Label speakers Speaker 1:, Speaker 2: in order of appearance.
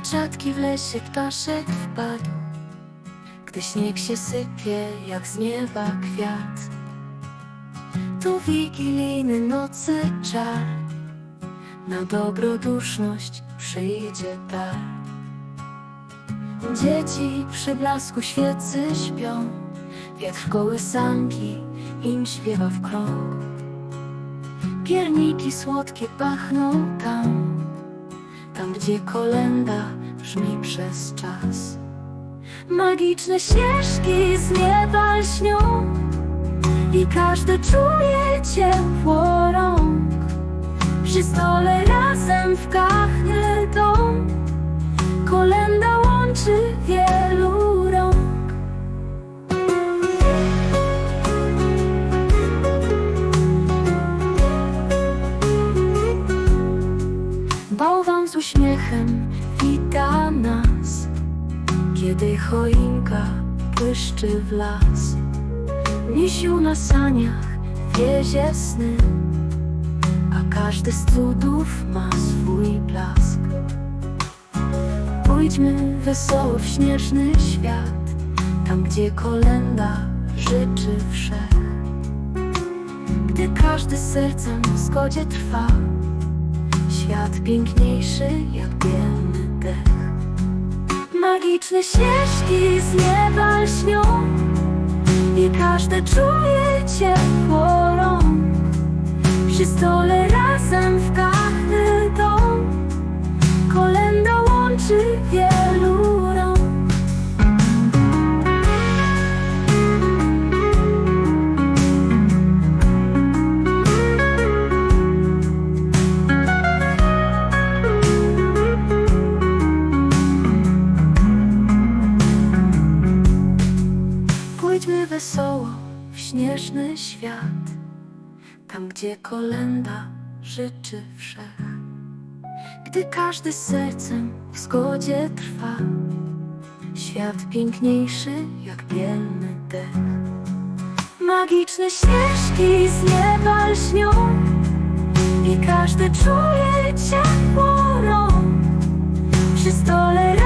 Speaker 1: czatki w lesie ptaszek wpadł. Gdy śnieg się sypie jak z nieba kwiat. To wigilijny nocy czar. Na dobroduszność przyjdzie dar. Dzieci przy blasku świecy śpią. Wiatr kołysanki im śpiewa w krąg. Pierniki słodkie pachną tam Tam gdzie kolenda brzmi przez czas. Magiczne ścieżki z nieba lśnią I każdy czuje ciepło rąk. Przy stole razem w kachnie uśmiechem wita nas Kiedy choinka błyszczy w las. Misiu na saniach wiezie sny A każdy z cudów ma swój blask. Pójdźmy wesoło w śnieżny świat Tam gdzie kolenda życzy wszech. Gdy każdy sercem w zgodzie trwa Świat piękniejszy jak bielny dech. Magiczne ścieżki z nieba lśnią I każdy czuje ciepło rąk. Przy stole razem w kachny dom Kolenda łączy wielu wesoło w śnieżny świat Tam gdzie kolenda życzy wszech. Gdy każdy sercem w zgodzie trwa Świat piękniejszy jak bielny dech. Magiczne ścieżki z nieba lśnią I każdy czuje ciepło rąk. Przy stole